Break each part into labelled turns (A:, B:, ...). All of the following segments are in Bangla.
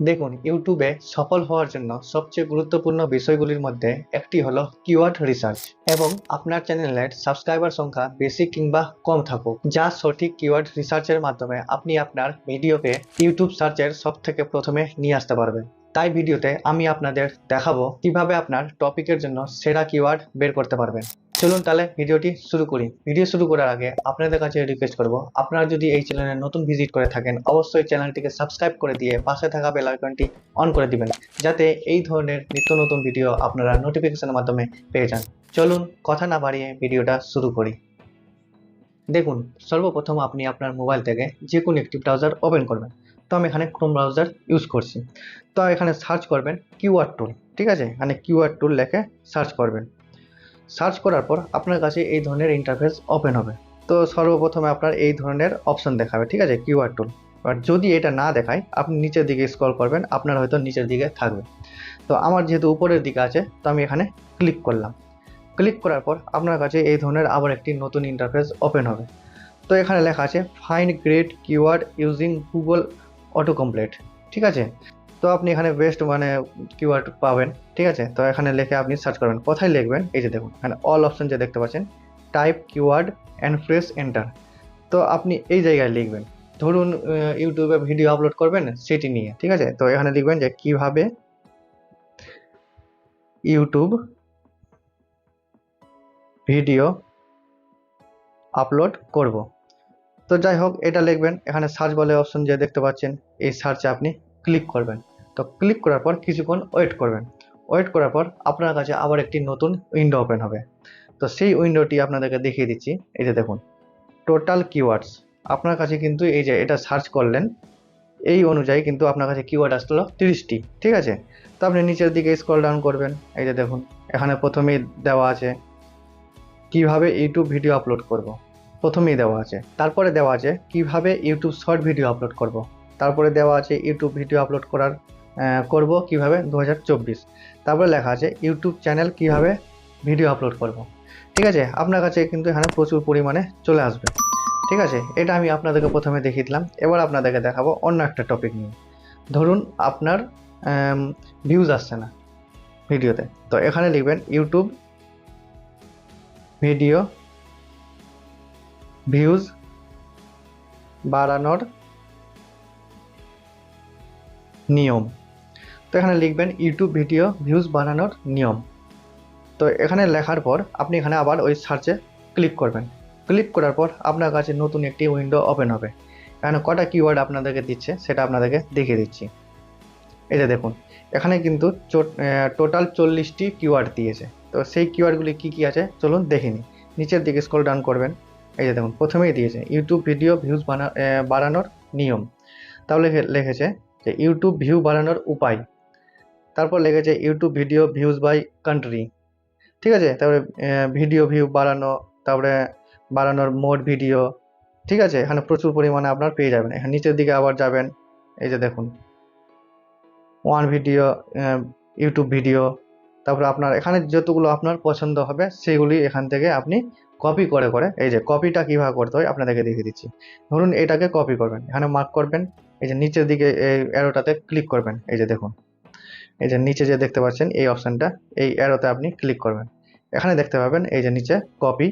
A: দেখুন, ইউটিউবে সফল হওয়ার জন্য সবচেয়ে গুরুত্বপূর্ণ বিষয়গুলির মধ্যে একটি হলো কিওয়ার্ড রিসার্চ এবং আপনার চ্যানেলের সাবস্ক্রাইবার সংখ্যা বেশি কিংবা কম থাকুক, যা সঠিক কিওয়ার্ড রিসার্চের মাধ্যমে আপনি আপনার ভিডিওকে ইউটিউব সার্চের সব থেকে প্রথমে নিয়ে আসতে পারবেন। তাই ভিডিওতে আমি আপনাদের দেখাবো কীভাবে আপনার টপিকের জন্য সেরা কিওয়ার্ড বের করতে পারবেন। চলুন তাহলে ভিডিওটি শুরু করি। ভিডিও শুরু করার আগে আপনাদের কাছে রিকোয়েস্ট করব, আপনারা যদি এই চ্যানেলে নতুন ভিজিট করে থাকেন, অবশ্যই চ্যানেলটিকে সাবস্ক্রাইব করে দিয়ে পাশে থাকা বেল আইকনটি অন করে দিবেন, যাতে এই ধরনের নিত্য নতুন ভিডিও আপনারা নোটিফিকেশনের মাধ্যমে পেয়ে যান। চলুন কথা না বাড়িয়ে ভিডিওটা শুরু করি। দেখুন, সর্বপ্রথম আপনি আপনার মোবাইল থেকে যে কোনো একটি ব্রাউজার ওপেন করবেন। তো আমি এখানে ক্রোম ব্রাউজার ইউজ করছি। তো এখানে সার্চ করবেন কিউআর টুল ঠিক আছে? এখানে কিউআর টুল লেখে সার্চ করবেন। সার্চ করার পর আপনার কাছে এই ধরনের ইন্টারফেস ওপেন হবে। তো সর্বপ্রথমে আপনার এই ধরনের অপশন দেখাবে, ঠিক আছে? কিউআর টুল এবার যদি এটা না দেখায়, আপনি নিচের দিকে স্ক্রল করবেন, আপনার হয়তো নিচের দিকে থাকবে। তো আমার যেহেতু উপরের দিকে আছে, তো আমি এখানে ক্লিক করলাম। ক্লিক করার পর আপনার কাছে এই ধরনের আবার একটি নতুন ইন্টারফেস ওপেন হবে। তো এখানে লেখা আছে find great keyword using Google autocomplete ঠিক আছে? তো আপনি এখানে বেস্ট মানে কিওয়ার্ড পাবেন, ঠিক আছে? তো এখানে লিখে আপনি সার্চ করবেন। কোথায় লিখবেন? এই যে দেখুন, এখানে অল অপশন যে দেখতে পাচ্ছেন। Type keyword and press enter তো আপনি এই জায়গায় লিখবেন। ধরুন ইউটিউবে ভিডিও আপলোড করবেন সেটি নিয়ে, ঠিক আছে? তো এখানে লিখবেন যে কীভাবে ইউটিউব ভিডিও আপলোড করব। তো যাই হোক, এটা লিখবেন। এখানে সার্চ বলে অপশন যে দেখতে পাচ্ছেন, এই সার্চে আপনি ক্লিক করবেন। তো ক্লিক করার পর কিছুক্ষণ ওয়েট করবেন। ওয়েট করার পর আপনার কাছে আবার একটি নতুন উইন্ডো ওপেন হবে। তো সেই উইন্ডোটি আপনাদেরকে দেখিয়ে দিচ্ছি। এই যে দেখুন টোটাল কিওয়ার্ডস আপনার কাছে কিন্তু এই যে এটা সার্চ করলেন, এই অনুযায়ী কিন্তু আপনার কাছে কিওয়ার্ড আসলো তিরিশটি। ঠিক আছে? তো আপনি নিচের দিকে স্ক্রল ডাউন করবেন। এই যে দেখুন, এখানে প্রথমেই দেওয়া আছে, কীভাবে ইউটিউব ভিডিও আপলোড করব। প্রথমেই দেওয়া আছে। তারপরে দেওয়া আছে, কীভাবে ইউটিউব শর্ট ভিডিও আপলোড করব। তারপরে দেওয়া আছে ইউটিউব ভিডিও আপলোড করার করব কীভাবে? দু হাজার চব্বিশ। তারপরে লেখা আছে, ইউটিউব চ্যানেল কীভাবে ভিডিও আপলোড করব। ঠিক আছে? আপনার কাছে কিন্তু এখানে প্রচুর পরিমাণে চলে আসবে। ঠিক আছে? এটা আমি আপনাদেরকে প্রথমে দেখিয়ে দিলাম। এবার আপনাদেরকে দেখাবো অন্য একটা টপিক নিয়ে। ধরুন আপনার ভিউজ আসছে না ভিডিওতে। তো এখানে লিখবেন, ইউটিউব ভিডিও ভিউজ বাড়ানোর নিয়ম। তো এখানে লিখবেন ইউটিউব ভিডিও ভিউজ বাড়ানোর নিয়ম। তো এখানে লেখার পর আপনি এখানে আবার ওই সার্চে ক্লিক করবেন। ক্লিক করার পর আপনার কাছে নতুন একটি উইন্ডো ওপেন হবে। এখানে কটা কিওয়ার্ড আপনাদেরকে দিচ্ছে সেটা আপনাদেরকে দেখিয়ে দিচ্ছি। যে দেখুন, এখানে কিন্তু টোটাল চল্লিশটি কিওয়ার্ড দিয়েছে। তো সেই কিওয়ার্ডগুলি কী কী আছে চলুন দেখে নিই। নিচের দিকে স্ক্রল ডাউন করবেন। এই যে দেখুন, প্রথমেই দিয়েছে ইউটিউব ভিডিও ভিউজ বানা বাড়ানোর নিয়ম। তাহলে লেখে- লিখেছে যে ইউটিউব ভিউ বাড়ানোর উপায়। তারপর লেগেছে YouTube video views by country ঠিক আছে? তারপরে ভিডিও ভিউ বাড়ানো, তারপরে বাড়ানোর মোড ভিডিও ঠিক আছে? এখানে প্রচুর পরিমাণে আপনার পেয়ে যাবেন। এখানে নিচের দিকে আবার যাবেন। এই যে দেখুন। ওয়ান ভিডিও ইউটিউব ভিডিও তারপরে আপনার এখানে যতগুলো আপনার পছন্দ হবে, সেগুলি এখান থেকে আপনি কপি করে করে, এই যে কপিটা কীভাবে করতে হয় আপনাদেরকে দেখিয়ে দিচ্ছি। ধরুন এটাকে কপি করবেন। এখানে মার্ক করবেন। এই যে নিচের দিকে এই অ্যারোটাতে ক্লিক করবেন। এই যে দেখুন। এই যে নিচে যে দেখতে পাচ্ছেন, এই অপশানটা, এই অ্যারোতে আপনি ক্লিক করবেন। এখানে দেখতে পাবেন, এই যে নিচে কপি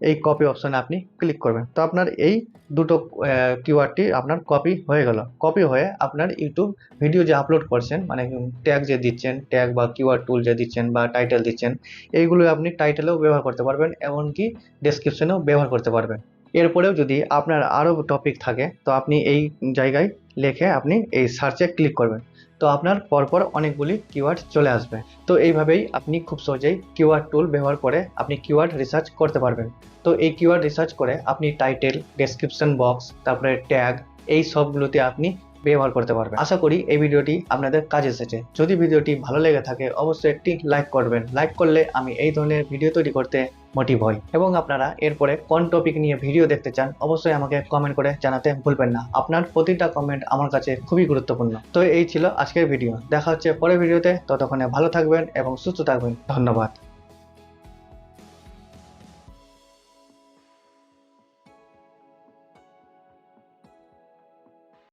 A: এই কপি অপশানে আপনি ক্লিক করবেন। তো আপনার এই দুটো কিওয়ার্ডটি আপনার কপি হয়ে গেল। কপি হয়ে আপনার ইউটিউব ভিডিও যে আপলোড করছেন মানে ট্যাগ যে দিচ্ছেন ট্যাগ বা কিওয়ার্ড টুল যে দিচ্ছেন বা টাইটেল দিচ্ছেন, এইগুলো আপনি টাইটেলেও ব্যবহার করতে পারবেন, এমনকি ডেসক্রিপশনেও ব্যবহার করতে পারবেন। এরপরেও যদি আপনার আরও টপিক থাকে, তো আপনি এই জায়গায় লিখে আপনি এই সার্চে ক্লিক করবেন। তো আপনার পরপর অনেকগুলি কিওয়ার্ড চলে আসবে। তো এইভাবেই আপনি খুব সহজেই কিওয়ার্ড টুল ব্যবহার করে আপনি কিওয়ার্ড রিসার্চ করতে পারবেন। তো এই কিওয়ার্ড রিসার্চ করে আপনি টাইটেল ডেসক্রিপশন বক্স তারপরে ট্যাগ এই সবগুলোতে আপনি ব্যবহার করতে পারবেন। আশা করি এই ভিডিওটি আপনাদের কাজে এসেছে। যদি ভিডিওটি ভালো লেগে থাকে, অবশ্যই একটি লাইক করবেন। লাইক করলে আমি এই ধরনের ভিডিও তৈরি করতে মোটিভ হয়। এবং আপনারা এরপরে কোন টপিক নিয়ে ভিডিও দেখতে চান, অবশ্যই আমাকে কমেন্ট করে জানাতে ভুলবেন না। আপনার প্রতিটা কমেন্ট আমার কাছে খুবই গুরুত্বপূর্ণ। তো এই ছিল আজকের ভিডিও দেখা হচ্ছে পরের ভিডিওতে ততক্ষণে ভালো থাকবেন এবং সুস্থ থাকবেন। ধন্যবাদ।